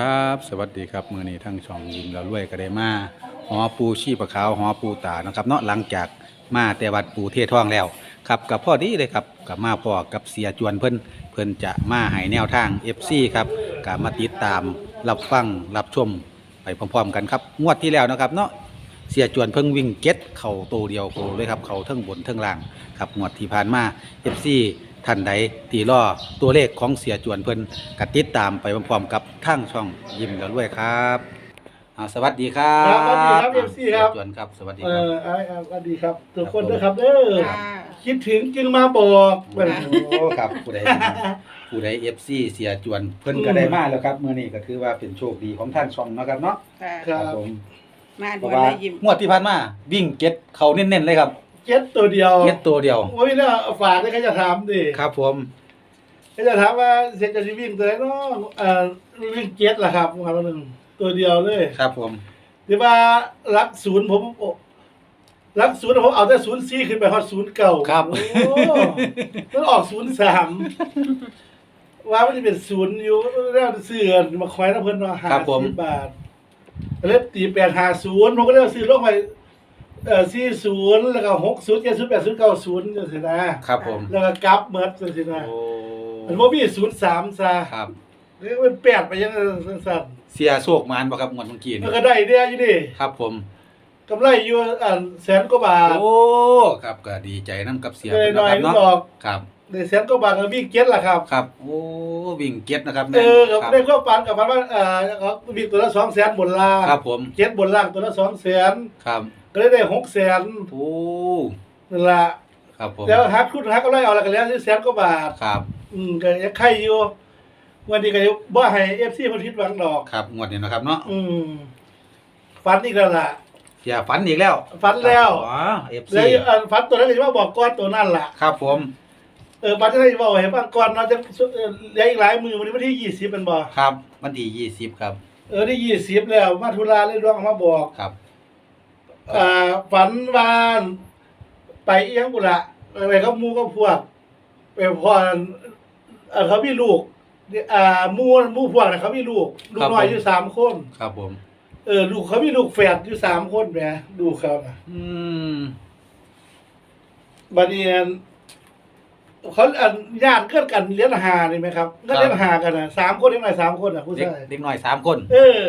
ครับสวัสดีครับมือนี้ทั้งช่องยิมเรารวยก็ได้มาหอปูชีปะขาวหอปูตานะครับเนาะหลังจากมาแต่วัดปูเทศท่องแล้วครับกับพ่อดีเลยครับกับมาพ่อกับเสียจวนเพิ่นเพิ่นจะมาให้แนวทาง FC ครับกับมาติดตามรับฟังรับชมไปพร้อมๆกันครับงวดที่แล้วนะครับเนาะเสียจวนเพิ่งวิ่งเก็ตเข่าตัวเดียวโคเลยครับเข่าเทั้งบนเทั้งล่างครับงวดที่ผ่านมา FC ท่านใดตีล่อตัวเลขของเสียจวนเพิ่นกติดตามไปพร้อมๆกับทางช่องยิ้มกันด้วยครับอ่าสวัสดีครับครับสวัสดีครับ FC ครับ เสียจวนครับ สวัสดีเอครับ อไอ้ครับสวัสดีครับ ทุกคนด้วยครับเด้อค่ะคิดถึงจึงมาบอกโอ้ครับผู้ใดผู้ใด FC เสียจวนเพิ่นก็ได้มาแล้วครับมื้อนี้ก็ถือว่าเป็นโชคดีของทางช่องเนาะครับเนาะค่ะ ครับผมมาเพด่วราะนว่าเลยยิ้มงวดที่ผ่านมาวิ่งเก็ตเขาเน้นๆเลยครับ เจ็ดตัวเดียวเก็ตตัวเดียวโอ้ยน่าฝากได้ใครจะถามดิครับ ผมใครจะถามว่าเสร็จจะวิ่งตัวไหนเนาะเอ่อวิ่งเจ็ดล่ะครับครับหนึ่งตัวเดียวเลยครับ ผมหรือว่ารักศูนย์ผมโอ้รักศูนย์ผมเอาแต่ศูนย์สี่ขึ้นไปฮอดศูนย์เก่าครับโอ้มันออกศูนย์สามว่ามันจะเป็นศูนย์อยู่แล้วเสื่อนมาคอยนะเพิ่นว่าหาครับผมสิบบาทเล็บตีแปดหาศูนย์ผมก็เลยเอาซื้อลงไป เอ่อสี่ศูนย์แล้วก็หกศูนย์เจ็ดศูนย์แปดศูนย์เก้าศูนย์จังซี่นะครับผม แล้วก็กลับเมิดจังซี่นะโอ้มันบ่มีศูนย์สามซะครับ เรียกมันแปดไปยังสั้นเสียโชคมานบ่ครับงวดเมื่อกี้ๆนี่มันก็ได้เดียวอยู่ดิครับผม กำไรอยู่อันแสนกว่าบาทโอ้ ครับก็ดีใจน้ำกับเสียได้เพิ่นหน่อยเนาะนึครับงดเนาะอก ครับ ได้แสนกว่าบาทก็มีเก็ตล่ะครับ ครับ โอ้วิ่งเก็ตนะครับเออกับครับได้ความฝันกับฝันว่าเอ่อเขามีตัวละ2แสนบนล่างครับ ผมเก็ตบนล่างตัวละ2แสนครับ ก็เลยได้6แสนโอ้นั่นล่ะครับผมแล้วฮักคุณฮักก็ไล่เอาแล้วก็แล้วแสนกว่าบาทครับ อืมก็ยังไข่อยู่วันนี้ก็ยังบ่ให้ FC เพิ่นผิดหวังดอกครับงวดนี้นะครับเนาะอืมฝันอีกแล้วล่ะเสียฝันอีกแล้ว ฝันแล้วอ๋อ FC แล้วอันฝันตัวนั้นก็สิว่าบอกก้อนตัวนั่นล่ะครับผม เออฝันจะได้บอกให้ฟังก่อนเนาะจะเอ่อเหลืออีกหลายมือวันนี้วันที่20เป็นบ่ครับ วันที่ยี่สิบครับ เออได้20แล้วมาธุระเลยร้องเอามาบอกครับ อ่าฝันว่าไปเอียงบุละไปกับหมู่กับพวกไปพอเอ่อเขามีลูกอ่าหมู่หมู่พวกน่ะเขามีลูก ลูกน้อยอยู่สามคนครับผม เออ ลูกเขามีลูกแฝดอยู่สามคนแหมดูเขาน่ะอืมบัดนี้อัน เขาอันญาติเกิดกันเลี้ยงหานี่ไหมครับก็เลี้ยงหากันน่ะสามคนยังไงสามคนอะผู้เด็กชายเด็กน้อยสามคนเออ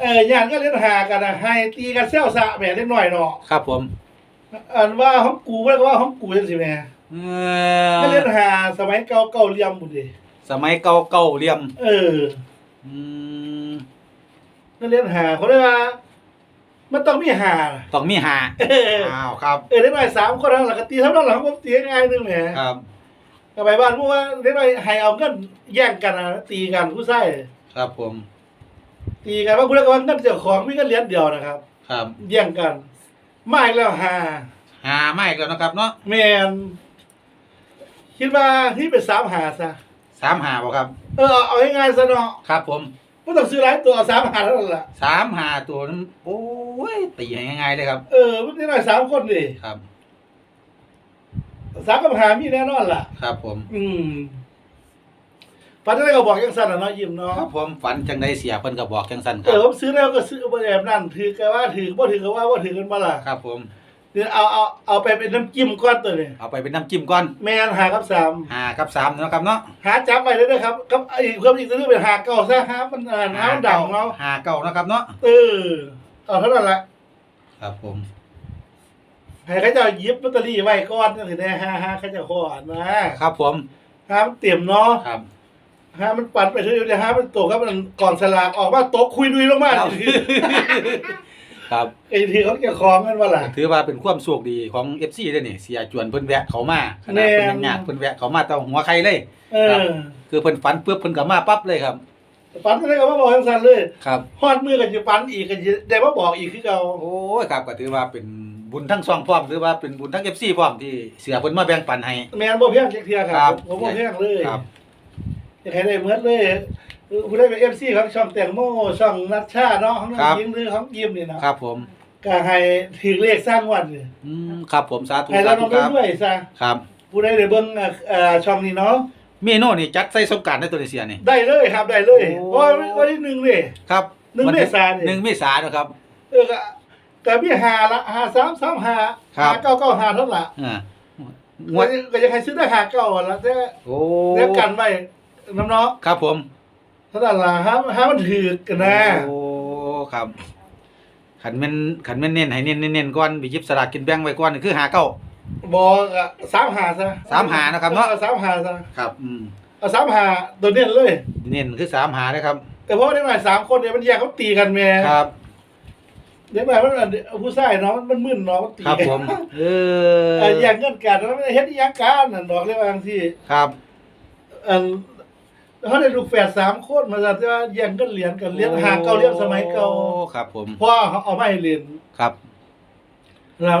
เออญาติก็เลี้ยงหากันน่ะให้ตีกันเซลซะแหมเล็กน้อยเนาะครับผม อันว่าห้องกูไม่ได้ก็ว่าห้องกูจังสิแหม่เอก็เล่นอหาสมัยเก่าเก่าเลี่ยมบุดิสมัยเก่าเก่าเหลี่ยม เอออืมก็เล่นหาเขาเรียกว่า มันต้องมีหาต้องมีหาเอออ้าวครับ เออเล็กน้อยสามคนแล้วก็ตีเท่านั้นหลังผมตีง่ายๆนึงแหมครับก็ไปบ้านพวกว่าเล็กน้อยให้เอาเงินแย่งกันนะตีกันผู้ใส่ครับผม ตีกันว่าผู้เล่นก็ว่าเงินเจ้าของมีเงินเหรียญเดียวนะครับ ครับแย่งกันไม่แล้วหาหาไม่แล้วนะครับ เนาะแมนคิดว่าที่เป็นสามหาซะสามหาบ่ครับ เออเอาง่ายๆซะเนาะครับผม ไม่ต้องซื้อหลายตัวเอาสามหาเท่านั้นแหละสามหาตัวนั้นโอ้ยตีให้ง่ายๆเลยครับ เออมันนี่หน่อยสามคนดิครับ สามกับหามีแน่นอนล่ะ ครับผม อืมฝันอะไรก็บอกยังสั่นอะเนาะยิ้มเนาะครับผมฝันจังได้เสียเพิ่นก็บอกจังซั่นคเอรัอบผมซื้อแล้วก็ซื้อบ่แบบนั้นถือก็ว่าถือบ่ถือก็ว่าบ่ถือกันมาล่ะ ครับผม เดี๋ยวเอาเอาเอาไปเป็นน้ำจิ้มก้อนตัวนี้เอาไปเป็นน้ำจิ้มก่อนแม่นหากับสามหากับสามเนาะครับเนาะหาจับไปเลยนะครับกับอีกเพิ่มอีกตัวนึงเป็นหาเก่าซะหามันอ่าหามันดังเนาะหาเก่านะครับเนาะเออเอาเท่านั้นละครับผมให้เขาเจะหยิบลอตเตอรี่ไว้ก่อนจังซี่แน่หาหาเขาเจะขอนะครับผมหามันเตรียมเนาะครับหามันปั่นไปเรื่อยๆหามันตกครับมันกล่องสลากออกมาตกคุยดุยลงมา ครับครับไอ้ที่เขาจะคล้องกันว่าล่ะ ถือว่าเป็นความโชคดีของ FC เด้อนี่เสียจวนเพิ่นแวะเขามาขนาดแม่เพิ่นนยังยากเพิ่นแวะเขามาแต่หัวใครเลยเอครับอคือเพิ่นฝันปุ๊บเพิ่นก็มาปั๊บเลยครับ ฝันอะไรก็มาบอกทั้งสันเลยครับ ฮอดมือกันจะฝันอีกกันจะได้มาบอกอีกคือเก่าโอ้ยครับก็ถือว่าเป็นบุญทั้งสองพร้อมถือว่าเป็นบุญทั้ง FC พร้อมที่เสือเพิ่นมาแบ่งปันให้ แม่นบ่เพียงจักเทียคครัรับ บผมบ่เพียงเลยครับ อยากให้ได้เหมือนเลย ผู้ได้เป็น FC ของช่องแตงโมช่องนัชชาเนาะของน้องยิงหรือของยิมนี่เนาะครับผมก็ให้ถือเลขสร้างวันนี่อืมครับผมสาธุให้สาเราธุต้องครับด้วยซะครับผู้ใดได้เบิ่งเอ่อเอ่อช่องนี้เนาะเมนูนี่จัดใส่สงกรารได้ตัวนี้เสียนี่ ได้เลยครับได้เลยโอ้เพราะว่าวันที่หนึ่งนี่ครับหนึ่งวัที่เมษายนนี่ หนึ่งเมษายนนะครับ เออก็ก็มีหาละหาสามสามหาครับ หาเก้าเก้าหาเท่าไหร่อ่างงวดก็ยังใครซื้อได้หาเก้าละแต่โอ้แล้วกันไว้น้ำน้องครับผม เท่านั้นล่ะฮะฮะมันถือกันนะโอ้ครับขันแม่นขันแม่นเน้นให้เน้นเน้นๆก่อนไปหยิบสลากกินแบ่งไว้ก่อนนี่คือหาเก้า บอกอะสามหาซะสามหานะครับเนาะอสามหาซะครับอืมเอาสามหาตัวเน้นเลยเน้นคือสามหานะครับแต่เพราะว่าเด็กหน่อยสามคนเนี่ยมันแยกเขาตีกันแม่ครับ เด็กหน่อยมันอันผู้ชายเนาะมันมันมึนเนาะมันตีครับกันผมเอเอ่ออแย่งเงินกันแล้วไม่ได้เฮ็ดอีหยังกันนั่นดอกเรียกว่าจังซี่ครับ อัน เขาได้ลูกแฝดสามคนมาจากว่าแย่งกันเหรียญกันเหรียญหาเก่าเหรียญสมัยเก่าโอ้ครับผมเพราะว่าเขาเอามาให้เรียนครับ แล้ว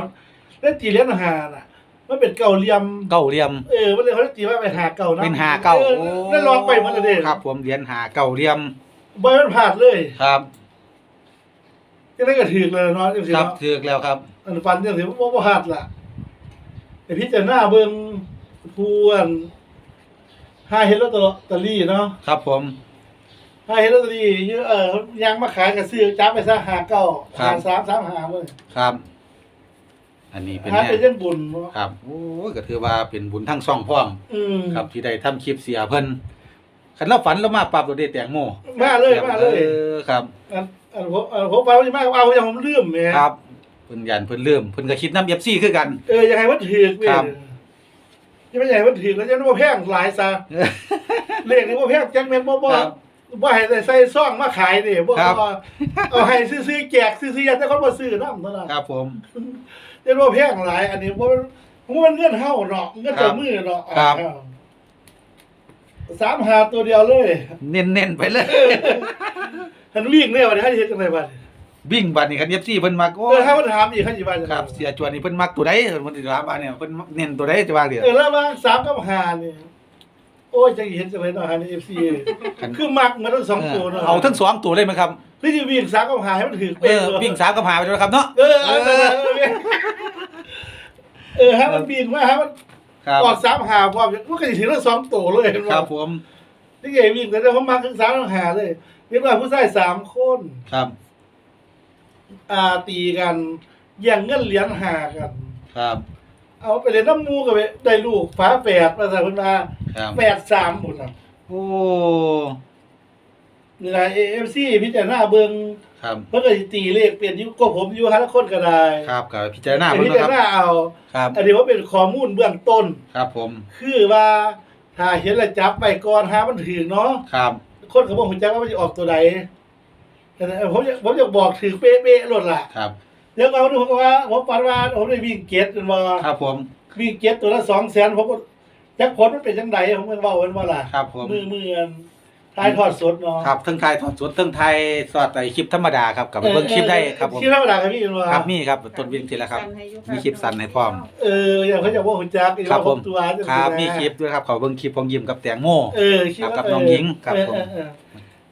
แล้วตีเหรียญหาน่ะมันเป็นเก่าเหลี่ยมเก้าเหลี่ยมเออมันเลยเขาได้ตีว่าไปหาเก่านะเป็นหาเก้าออโอ้ได้ลองไปหมันเลยเด้ครับ ผมเหรียญหาเก้าเหลี่ยมบ่ให้มันพลาดเลยครับก็ได้ก็ถือเลยเนาะจังซี่ครับเนาะถูกแล้วครับอันฟันจังซี่บ่บ่พลาดล่ะแต่พี่จะหน้าเบิ่งผู้อัน หาเฮ็ดลอตเตอรี่เนาะครับผมถ้าเห็นลอตเตอรี่เยอะเออยังมาขายกับซื้อจับไปซะหาเก้าครัหาบสามสามหาเลยครับ อันนี้เป็นหาแน่เป็นยังบุญเนาะครับโอ้ยก็ถือว่าเป็นบุญทั้งสองพร้อมอืมครับที่ได้ทำคลิปเสียเพิ่นคันเราฝันเรามาปรับเราได้แตงโมมาเลยมาเลยออครับอันอันผมอันผมฟังว่าจะมากเอาอย่างผมลืมแหมครับเพิ่นยันเพิ่นเริ่มเพิ่นก็คิดน้ำเอฟซีคือกัน เออยังไงว่าถือเว้ยครับ ยังไม่ใหญ่ว่าถือแล้วจะว่าแพงหลายซะเลขนี่ว่าแพงจังแม่นบ่บ่ครับบ่ให้ใส่ซองมาขายนี่บ่ครับ บ่เอาให้ซื้อๆแจกซื้อๆแต่คนบ่ซื้อนำเท่านั้นครับผม จะว่าแพงหลาย อันนี้บ่มันมันเงินเฮาเนาะเงินเจ้ามือเนาะครับ สามหาตัวเดียวเลยเน้นๆไปเลย หันวิ่งเนี่ยวันนี้ให้เฮ็ดจังไดบัด วิ่งบัดนี้คันเอฟซีเพิ่นมักโอ้เออถ้ามันถามอีกเขาสิว่าจังไดครับ เสียจวนนี่เพิ่นมักตัวใดเพิ่นสิถามว่าเนี่ยเพิ่นเน้นตัวใดจะว่าเดี๋ยวเออแล้วว่าสามกับห้านี่โอ้ยจังสิเห็นจังไดเนาะหาใน FC คันคือมักมาทั้งสองตัวเนาะเอาทั้งสองตัวเลยไหมครับคือสิวิ่งสามกับห้าให้มันถึกเออวิ่งสามกับหาไปแล้วครับเนาะเออเออเออเออเออให้มันวิ่งมาให้มันครับออกสามหาพร้อมมันก็สิถึงทั้งสองตัวเลยเห็นคบ่รับผมนี่ไงวิ่งแต่ผมมักทั้งสามทั้งห้าเลยเรียกว่าผู้ชายสามคนครับ อ่าตีกันแย่งเงินเหรียญหากัน ครับ เอาไปเรียนน้ำมูกับได้ลูกฟ้าแฝดมาใส่เพิ่นมาครับ แฝดสามหมดน่ะโอ้ นี่ล่ะ AFC พิจารณาเบิ่งครับ เพิ่นก็สิตีเลขเปลี่ยนอยู่ก็ผมอยู่หาละคนก็ได้ครับกับพิจารณาแต่เพิ่พินจารเนาะครับณาเอา ครับ อันนี้ว่าเป็นข้อมูลเบื้องต้น ครับผม คือว่าถ้าเห็นแล้วจับไปก่อนหามันถึงเนาะ ครับ คนก็บ่ฮู้จักว่ามันจะออกตัวใด แต่ผมอยากผมอยากบอกถึงเป๊ะๆโลดล่ะครับเดี๋ยวเอาดูผมก็ว่าผมฝันว่าผมได้วิ่งเก็ตเป็นบ่ครับผมวิ่งเก็ตตัวละ200,000ผมก็จักผลมันเป็นจังไดผมก็เว้ากันว่าล่ะครับผมมือมืออันทายทอดสดเนาะครับทั้งไทยถอดสดทั้งไทยสอดไอคลิปธรรมดาครับกับเบิ่งคลิปได้ครับผมคลิปธรรมดาครับพี่ว่าครับมีครับต้นวิ่งทีละครับ มีคลิปสั้นให้พร้อมเอออย่างเขาจะว่าหุ่นจักอย่างครับว่าผผมมตัวจังครับซี่นะมีคลิปด้วยครับเขาเบิ่งคลิปของยิมกับแตงโมเออคลิปครับว่ากับน้องหญิงครับเออผมเออเออ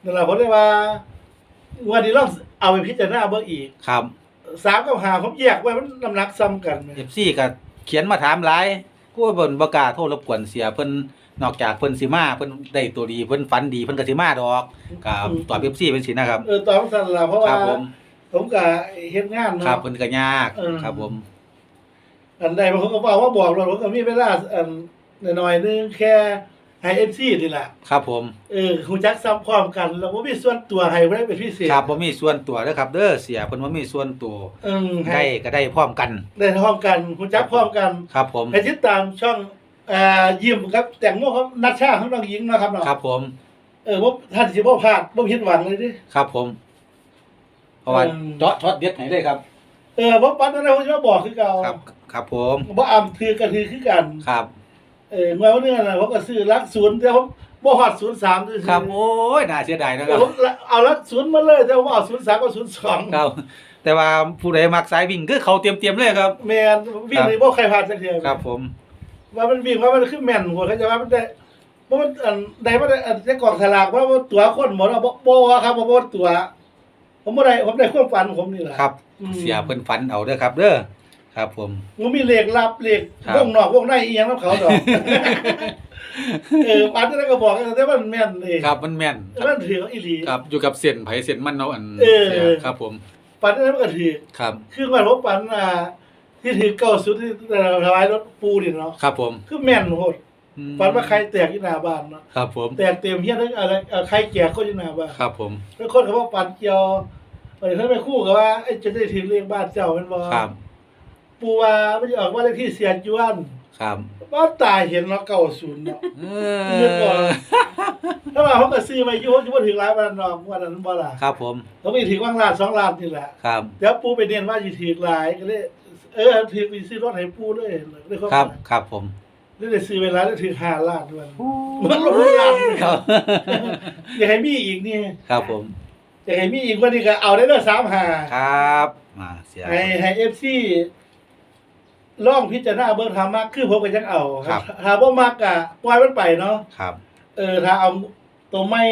นั่นแหละผมได้ว่า วันนี้เราเอาไปพิจารณาเบิ่งอีกครับสามกับห้าผมแยกไว้มันน้ำหนักซ้ำกันไหมเอฟซีก็เขียนมาถามหลายกูว่าเพิ่นบ่กล้าโทรรบกวนเสียเพิ่นนอกจากเพิ่นสิมาเพิ่นได้ตัวดีเพิ่นฝันดีเพิ่นก็สิมาดอกก็ตอบเอฟซีเป็นสินะครับ เออตอนสั้นละเพราะคว่ารับผมผมกับเฮ็ดงานครับเนาะ เพิ่นก็ยากเออ ครับผมอันใดบางคนก็บอกว่าบอกเราผมก็มีเวลาอันหน่อยๆนึงแค่ ให้เอฟซีนี่แหละครับผมเออฮู้จักซ้ำความกันแล้วบ่มีส่วนตัวให้บ่ได้เป็นพิเศษครับบ่มีส่วนตัวเด้อครับ เด้อเสียเพิ่นบ่มีส่วนตัวเออได้ให้ก็ได้พร้อมกัน ได้พร้อมกันฮู้จักพร้อมกันครับผมให้ติดตามช่องเอ่อยิ้มครับแต่งโมครับนัดชาของน้องหญิงเนาะครับเนาะครับ ผมเออบ่ท่านสิบ่พลาดบ่ผิดหวังเลยดิครับผมเพราะว่าเออเจาะช็อตเด็ดให้เลยครับ เออบ่ปันอะไรผมจะมาบอกคือเก่าครับ ครับผมบ่อำถือกันถือคือกันครับ เออเมื่อวันนึงน่ะผมก็ซื้อลักศูนย์แต่ผมบ่ฮอด03ซื่อๆครับโอ้ยน่าเสียดายนะคเอรัอบผมเอาลักศูนย์มาเลยแต่ผมเอา03กับ02ครับแต่ว่าผู้ใดมักสายวิ่งคือเขาเตรียมๆเลยครับแม่นวิ่งนี่บ่ใครพลาดสักเทื่อครับผม ว่ามันวิ่งว่ามันคือแม่นหัวเขาจะว่ามันได้บ่มันอันใดบ่ได้อันได้กองสลากว่าว่าตัวคนหมดเอาบ่บ่ว่าครับบ่บ่ตัว ผมบ่ได้ผมได้ความฝันของผมนี่แหละครับอืมเสียเพิ่นฝันเอาเด้อครับ เด้อ ครับผม มันมีเลขลับเลขครับ วงนอกวงในอีหยังนํเขาดอก เออฝันจะได้ก็บอกกันแต่ว่ามันแม่นเองครับมันแม่นมันถือของอีหลี ครับอยู่กับเส้นไผเส้นมันเนาะอันเออสียครับผมฝันจะได้มันก็ถือครับคือว่าผมฝันอ่าที่ถือเก้าสุดที่ถวายรถปูนี่เนาะครับผมคือแม่นโหดอืมฝันว่าใครแตกที่หน้าบ้านเนาะครับผมแตกเต็มเฮียทั้งอะไรเอ่อใครแจกก็ที่หน้าบ้านครับผมแล้วคนเขาว่าฝันเกี่ยวเออถ้าไปคู่กับว่าไอ้จะได้ถึงเรียกบ้านเจ้ามันบ่ ครับ ปูว่าไม่ได้ออกว่าเลขที่เสียจวนครับบ้านตายเห็นเนาะเก้าศูนย์เนาะ เอเรียกก่อนอถ้าว่าเขาก็ซื้อมาอยู่เขาจะบ่ถึงหลายวันนอกวันนั้นบ่ล่ะครับผมเขาไปถึงว่างล้านสองล้านนี่แหละครับ เดี๋ยวปูไปเรียนว่าสิถึงหลายก็เลยเออถึงไปซื้อรถให้ปูเลยเลยเขาครับ ครับผมเลยได้ซื้อเวลาได้ถึงห้าล้านด้วยมันลงล้านเลยครับอยากให้มีอีกนี่ครับผมอยากให้มีอีกวันนี้ก็เอาได้เลยสามหาครับมาเสียให้ให้เอฟซี ลองพิจารณาเบิ่งทามากคือผมก็ยังเอาครับถ้าบ่มักก็ปล่อยมันไปเนาะครับ เออถ้าเอาตัวไม่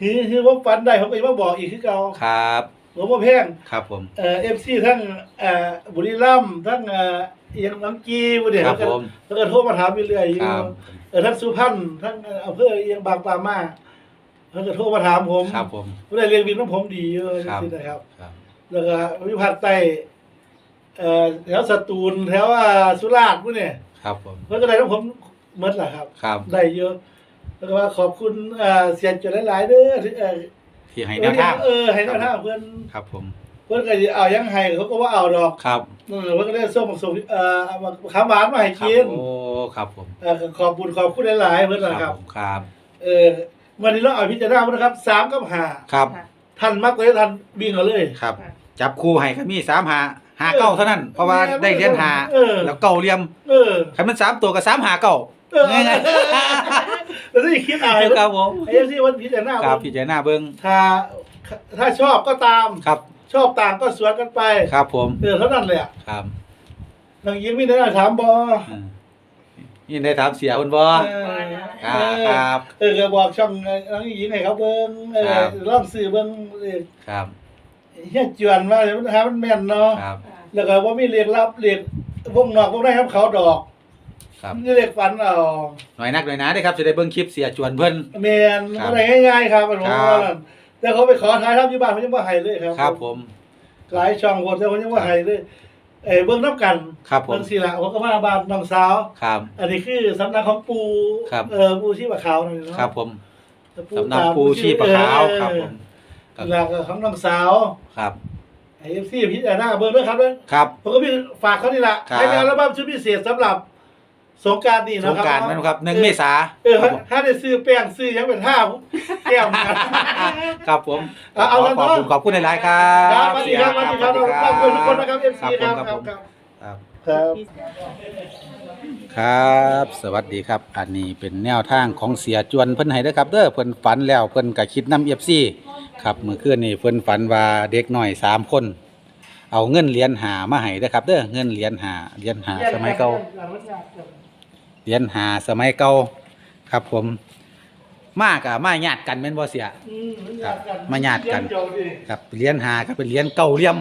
คือคือผมฝันได้ผมก็จะมาบอกอีกคือเก่าครับ ผมบ่แพงครับผม เอ่อฟซีทั้งเอ่อบุรีรัมย์ทั้งเอ่อเอียงน้ำจีบ่ได้ครับแล้วก็ผมแล้วก็โทรมาถามอยู่เรื่อยอยู่ครับเออทั้งสุพรรณทั้งเอ่ออำเภอเอียงบางปามาเพิ่นก็โทรมาถามผมครับผมบ่ได้เรียนวินของผมดีอยู่ครับจังซี่นะครับ ครับ แล้วก็วิภาคใต้ เอ่อแถวสตูลแถวอ่าสุราษฎร์พวกนี้ครับผมเพิ่นก็ได้ของผมหมดล่ะครับ ครับได้เยอะแล้วก็ว่าขอบคุณเอ่อเสียนจนหลายๆเด้อที่เอ่อที่ให้แนวทางเออให้แนวทางเพิ่นครับผมเพิ่นก็สิเอายังให้เขาก็ว่าเอาดอกครับเออเพิ่นก็ได้ส่งบักส่งเอ่อเอาบักขามหวานมาให้ครับกินโอ้ครับผมเออขอบคุณขอบคุณหลายๆเพิ่นล่ะครับผมครับ เออวันนี้เราเอาพิจารณาเพิ่นนะครับ3กับ5ครับ ท่านมักเลยท่านวิ่งเอาเลยครับ จับคู่ให้ก็มีสามหา หาเก้าเท่านั้น เพราะว่าได้เหรียญหาเออ แล้วเก้าเหลี่ยมเออคันมันสามตัวก็สามหาเก้าเออง่ายแล้วที่คิดอะไรๆครับผมไอ้ที่วันพิจารณาครับพิจารณาเบิ่งถ้าถ้าชอบก็ตาม ครับ ชอบต่างก็สวนกันไปครับผมเออเท่านั้นเลยอะครับนางยิ้มไม่ได้ถามบออืมนี่ได้ถามเสียคุณบ่เออครับครับ เออก็บอกช่องนางยิ้มให้เขาเบิ้งเอครัอบลองซื้อเบิ้งเออครับ เฮียจวนว่ามันหามันแม่นเนาะครับ แล้วก็ว่ามีเรียกรับเรียกพวกนอกพวกได้ครับเขาดอกครับนี่เรียกฟันเอาหน่อยนักหน่อยหนะได้อครับจะได้เบิ่งคลิปเสียจวนเพิ่น แมนครับอะไรง่ายๆครับผมครับ ว่านั่นแต่เขาไปขอถ่ายทำที่บ้านเขายังว่าให้เลยครับครับผม หลายช่องคนแต่เขายังว่าให้เลยเออเบิ้งน้ำกันครับผม เบิ้งสีละผมก็มาบ้านน้องสาว ครับ อันนี้คือสำนักของปูครับ เออปูชีพขาวนั่นเนาะครับผมปูสำนักตาปูชีพขาวครับผม แล้วก็ของน้องสาวครับ ไอเอฟซีพิจารณาเบิ้งด้วยครับเด้อครับ ผมก็มีฝากเขานี่ละครับ ให้งานอัลบั้มชุดพิเศษสำหรับสงกรารนี่สนะงครับกรารนั่นครับหนึ่งเมษาเออครับผมถ้าได้ซื้อแป้งซื้อยังเป็นท่าแก้มกันครับผมเอาเอาขอกันขอบเนาะคุณขอบคุณหลายๆครัครับบสวัสดีครับสวัสดีครับสวัสดีขอบคุณทุกคนนะครับเอฟซีคครัรับบผมครับครับ ครับ ครับ สวัสดีครับ อันนี้เป็นแนวทางของเสียจวนเพิ่นให้เด้อครับ เด้อเพิ่นฝันแล้วเพิ่นก็คิดนำ FC ครับเมื่อคืนนี้เพิ่นฝันว่าเด็กน้อยสามคน เอาเงินเหรียญหามาให้เด้อครับ เด้อเงินเหรียญหาเหรียญหาสมัยเก่าเหรียญหาสมัยเก่าครับผม มากอะมาญาติกันแม่นบ่เสียอืมครับมาญาติกันเจ้าดิครับเหรียญหาก็เป็นเหรียญเก่าเหลี่ยม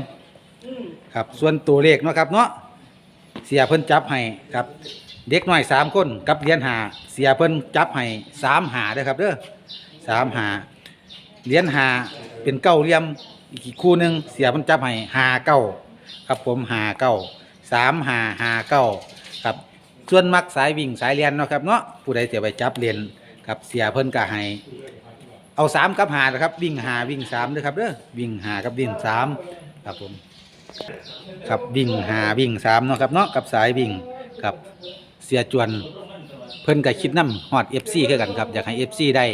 อืมครับ ส่วนตัวเลขเนาะครับเนาะเสียเพิ่นจับให้ครับ เด็กน้อยสามคนกับเหรียญหาเสียเพิ่นจับให้สามหาเด้อครับเด้อสามหา เหรียญหาเป็นเก้าเหลี่ยมอีกคู่หนึ่งเสียเพิ่นจับให้หาเก้าครับผมหาเก้าสามหาหาเก้าครับส่วนมักสายวิ่งสายเรียนเนาะครับเนาะผู้ใดเสียไปจับเรียนครับเสียเพิ่นก็ให้เอาสามกับหานะครับ วิ่งหาวิ่งสามเด้อครับเด้อวิ่งหากับวิ่งสามครับผมครับวิ่งหาวิ่งสามเนาะครับเนาะกับสายวิ่งกับเสียจวน เพิ่นก็คิดนำฮอด FC คือกันครับอยากให้ FC ได้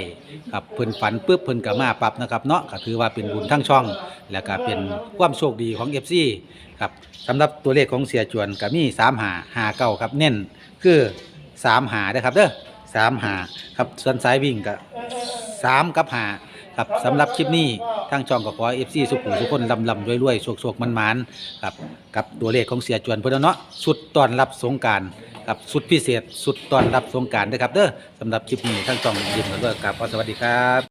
ครับเพิ่นฝันปุ๊บเพิ่นก็มาปรับนะครับเนาะก็ถือว่าเป็นบุญทั้งช่อง แล้วก็เป็นความโชคดีของ FC ครับสำหรับตัวเลขของเสียจวนก็มี3หาหาเก้าครับเน้นคือ3หาเด้อครับเด้อ3หาครับส่วนสายวิ่งก็3กับหาครับสำหรับคลิปนี้ทางช่องก็ขอ FC สุขุมทุกคนลำลำรวยๆโชคๆมันๆครับกับตัวเลขของเสียจวนเพิ่นเนาะสุดตอนรับสงกราร ครับสุดพิเศษ สุดตอนรับสงกรารเด้อครับเด้อสำหรับคลิปนี้ทั้งสองยินดีด้วยครับสวัสดีครับ